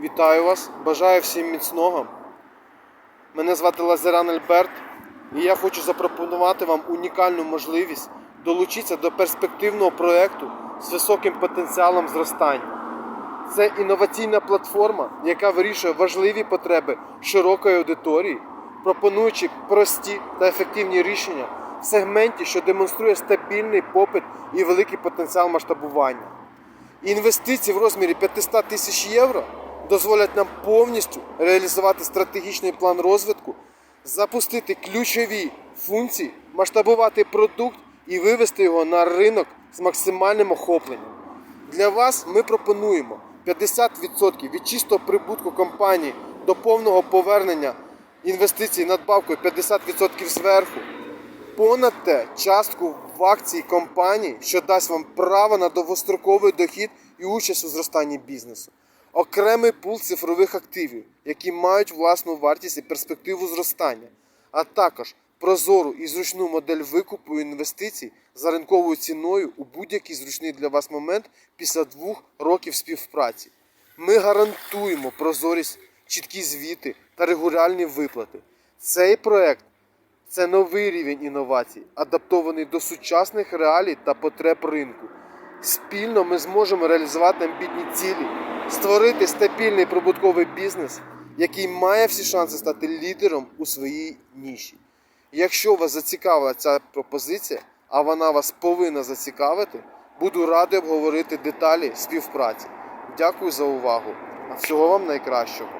Вітаю вас, бажаю всім міцного. Мене звати Лазеран Альберт, і я хочу запропонувати вам унікальну можливість долучитися до перспективного проєкту з високим потенціалом зростання. Це інноваційна платформа, яка вирішує важливі потреби широкої аудиторії, пропонуючи прості та ефективні рішення в сегменті, що демонструє стабільний попит і великий потенціал масштабування. Інвестиції в розмірі 500 тисяч євро дозволять нам повністю реалізувати стратегічний план розвитку, запустити ключові функції, масштабувати продукт і вивести його на ринок з максимальним охопленням. Для вас ми пропонуємо 50% від чистого прибутку компанії до повного повернення інвестицій надбавкою 50% зверху. Понад те, частку в акції компанії, що дасть вам право на довгостроковий дохід і участь у зростанні бізнесу. Окремий пул цифрових активів, які мають власну вартість і перспективу зростання, а також прозору і зручну модель викупу інвестицій за ринковою ціною у будь-який зручний для вас момент після двох років співпраці. Ми гарантуємо прозорість, чіткі звіти та регулярні виплати. Цей проект це новий рівень інновацій, адаптований до сучасних реалій та потреб ринку. Спільно ми зможемо реалізувати амбітні цілі, створити стабільний прибутковий бізнес, який має всі шанси стати лідером у своїй ніші. Якщо вас зацікавила ця пропозиція, а вона вас повинна зацікавити, буду радий обговорити деталі співпраці. Дякую за увагу. Всього вам найкращого.